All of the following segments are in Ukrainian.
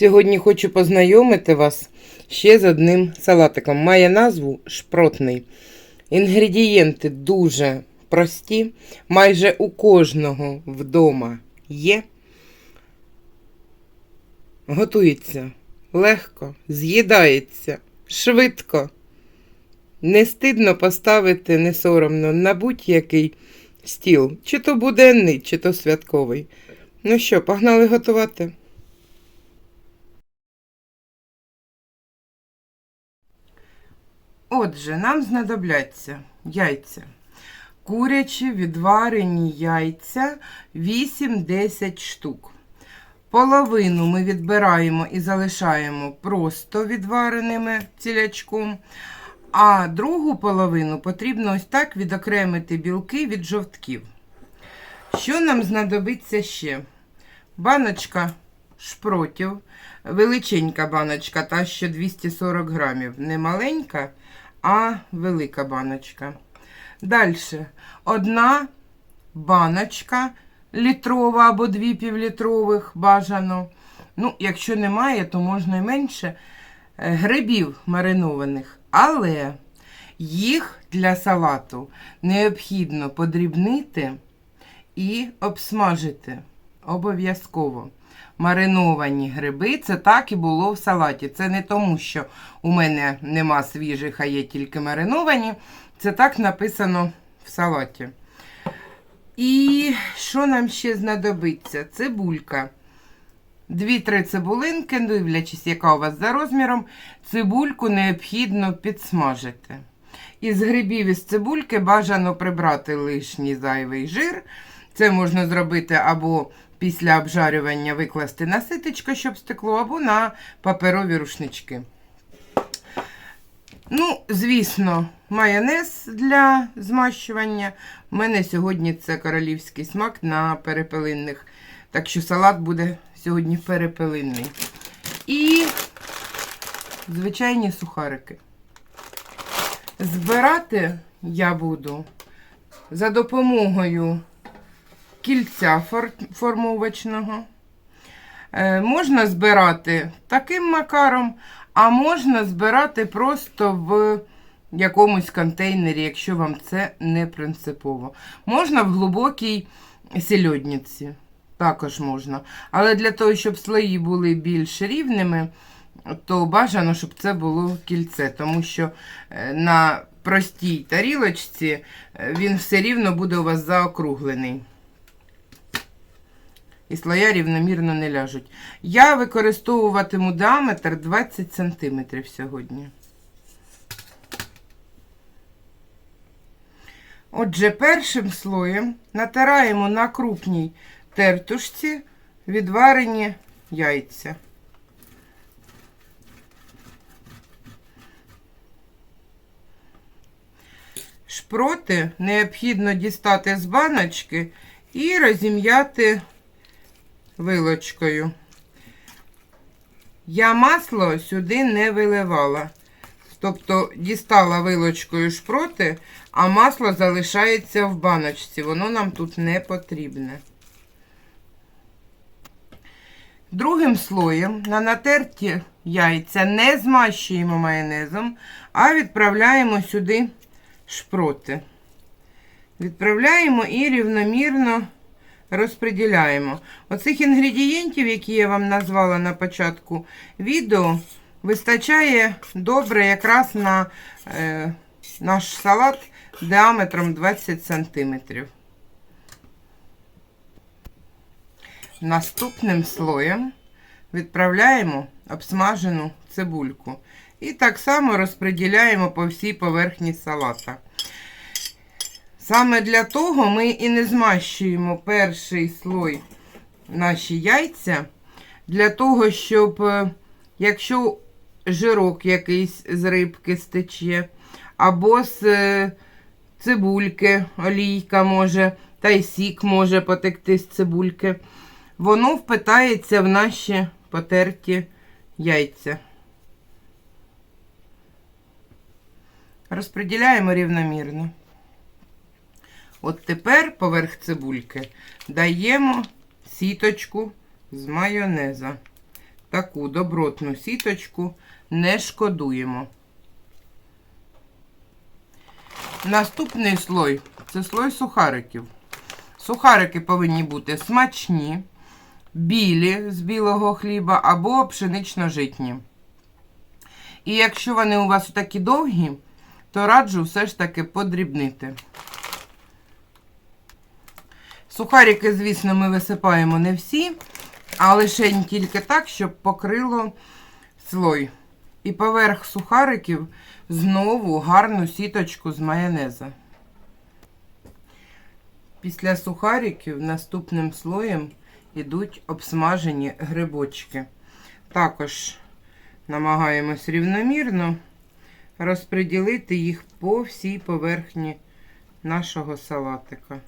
Сьогодні хочу познайомити вас ще з одним салатиком. Має назву шпротний. Інгредієнти дуже прості, майже у кожного вдома є. Готується легко, з'їдається, швидко. Не стидно поставити, не соромно на будь-який стіл, чи то буденний, чи то святковий. Ну що, погнали готувати? Отже, нам знадобляться яйця. Курячі відварені яйця 8-10 штук. Половину ми відбираємо і залишаємо просто відвареними цілячком. А другу половину потрібно ось так відокремити білки від жовтків. Що нам знадобиться ще? Баночка шпротів, величенька баночка, та що 240 грамів. Не маленька, а велика баночка. Далі одна баночка літрова або дві півлітрових бажано. Ну, якщо немає, то можна і менше е, грибів маринованих. Але їх для салату необхідно подрібнити і обсмажити. Обов'язково. Мариновані гриби, це так і було в салаті. Це не тому, що у мене нема свіжих, а є тільки мариновані. Це так написано в салаті. І що нам ще знадобиться? Цибулька. Дві-три цибулинки, дивлячись, яка у вас за розміром, цибульку необхідно підсмажити. Із грибів із цибульки бажано прибрати лишній зайвий жир. Це можна зробити або після обжарювання викласти на ситечко, щоб стекло, або на паперові рушнички. Ну, звісно, майонез для змащування. У мене сьогодні це королівський смак на перепелинних. Так що салат буде сьогодні перепелинний. І звичайні сухарики. Збирати я буду за допомогою кільця формовочного. Е, можна збирати таким макаром, а можна збирати просто в якомусь контейнері, якщо вам це не принципово. Можна в глибокій сільодниці. Також можна. Але для того, щоб слої були більш рівними, то бажано, щоб це було кільце, тому що е, на простій тарілочці е, він все рівно буде у вас заокруглений. І слоя рівномірно не ляжуть. Я використовуватиму діаметр 20 см сьогодні. Отже, першим слоєм натираємо на крупній тертушці відварені яйця. Шпроти необхідно дістати з баночки і розім'яти вилочкою. Я масло сюди не виливала. Тобто дістала вилочкою шпроти, а масло залишається в баночці. Воно нам тут не потрібне. Другим слоєм на натерті яйця не змащуємо майонезом, а відправляємо сюди шпроти. Відправляємо і рівномірно розподіляємо. Оцих інгредієнтів, які я вам назвала на початку відео, вистачає добре якраз на е, наш салат діаметром 20 см. Наступним слоєм відправляємо обсмажену цибульку. І так само розподіляємо по всій поверхні салата. Саме для того ми і не змащуємо перший слой наші яйця, для того, щоб, е, якщо жирок якийсь з рибки стече, або з е, цибульки, олійка може, та й сік може потекти з цибульки, воно впитається в наші потерті яйця. Розподіляємо рівномірно. От тепер поверх цибульки даємо сіточку з майонеза. таку добротну сіточку, не шкодуємо. Наступний слой це слой сухариків. Сухарики повинні бути смачні, білі з білого хліба або пшенично-житні. І якщо вони у вас такі довгі, то раджу все ж таки подрібнити. Сухарики, звісно, ми висипаємо не всі, а лише тільки так, щоб покрило слой. І поверх сухариків знову гарну сіточку з майонеза. Після сухариків наступним слоєм йдуть обсмажені грибочки. Також намагаємось рівномірно розподілити їх по всій поверхні нашого салатика.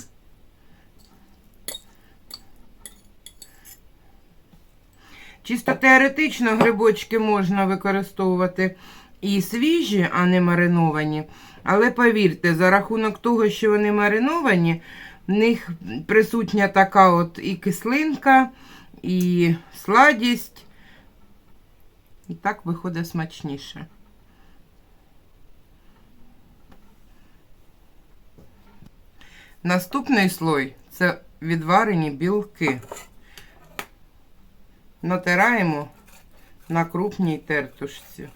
Чисто теоретично грибочки можна використовувати і свіжі, а не мариновані. Але повірте, за рахунок того, що вони мариновані, в них присутня така от і кислинка, і сладість. І так виходить смачніше. Наступний слой це відварені білки. Натираємо на крупній тертушці.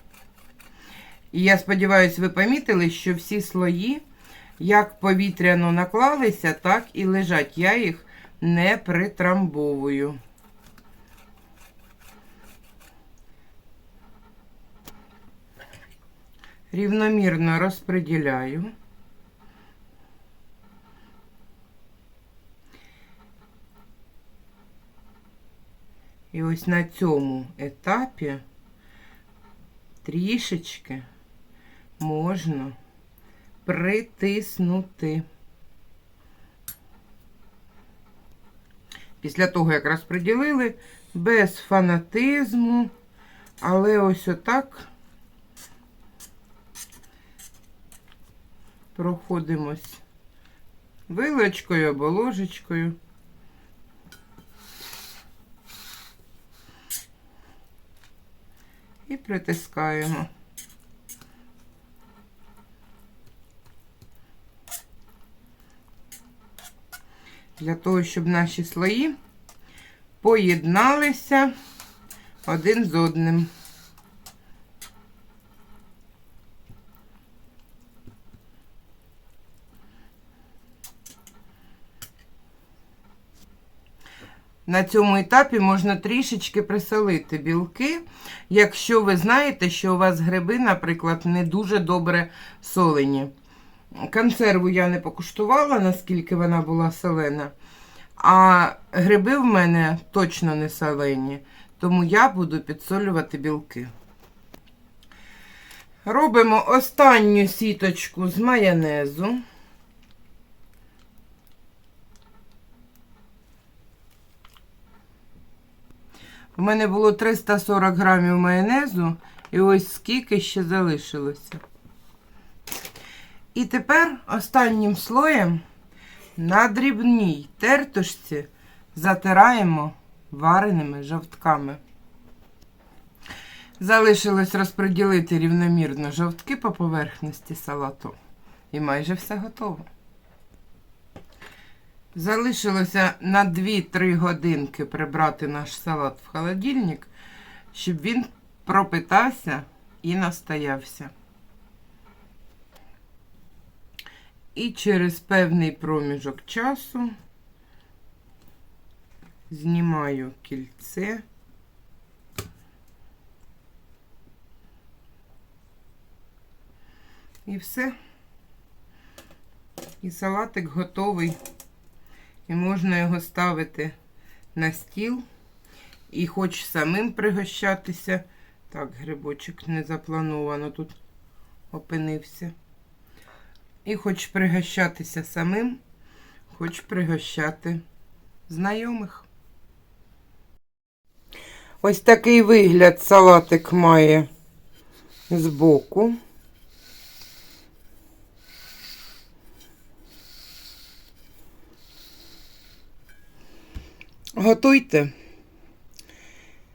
І я сподіваюся, ви помітили, що всі слої як повітряно наклалися, так і лежать. Я їх не притрамбовую. Рівномірно розподіляю. І ось на цьому етапі трішечки можна притиснути. Після того, як розподілили, без фанатизму, але ось отак проходимось вилочкою або ложечкою. І притискаємо. Для того, щоб наші слої поєдналися один з одним. На цьому етапі можна трішечки присолити білки, якщо ви знаєте, що у вас гриби, наприклад, не дуже добре солені. Консерву я не покуштувала, наскільки вона була солена. А гриби в мене точно не солені, тому я буду підсолювати білки. Робимо останню сіточку з майонезу. У мене було 340 грамів майонезу, і ось скільки ще залишилося. І тепер останнім слоєм на дрібній тертушці затираємо вареними жовтками. Залишилось розподілити рівномірно жовтки по поверхності салату. І майже все готово. Залишилося на 2-3 годинки прибрати наш салат в холодильник, щоб він пропитався і настоявся. І через певний проміжок часу знімаю кільце. І все. І салатик готовий. І можна його ставити на стіл. І хоч самим пригощатися. Так, грибочок не заплановано тут опинився. І хоч пригощатися самим, хоч пригощати знайомих. Ось такий вигляд салатик має збоку. Готуйте.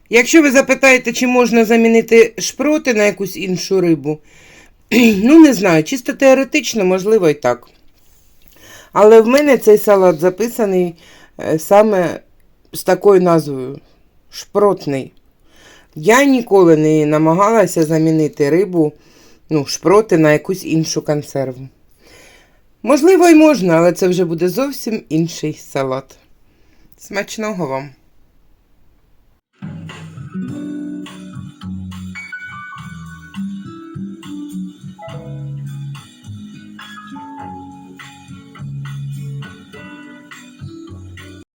Якщо ви запитаєте, чи можна замінити шпроти на якусь іншу рибу, ну не знаю, чисто теоретично, можливо, і так. Але в мене цей салат записаний е, саме з такою назвою шпротний. Я ніколи не намагалася замінити рибу, ну, шпроти на якусь іншу консерву. Можливо, й можна, але це вже буде зовсім інший салат. Смачного вам!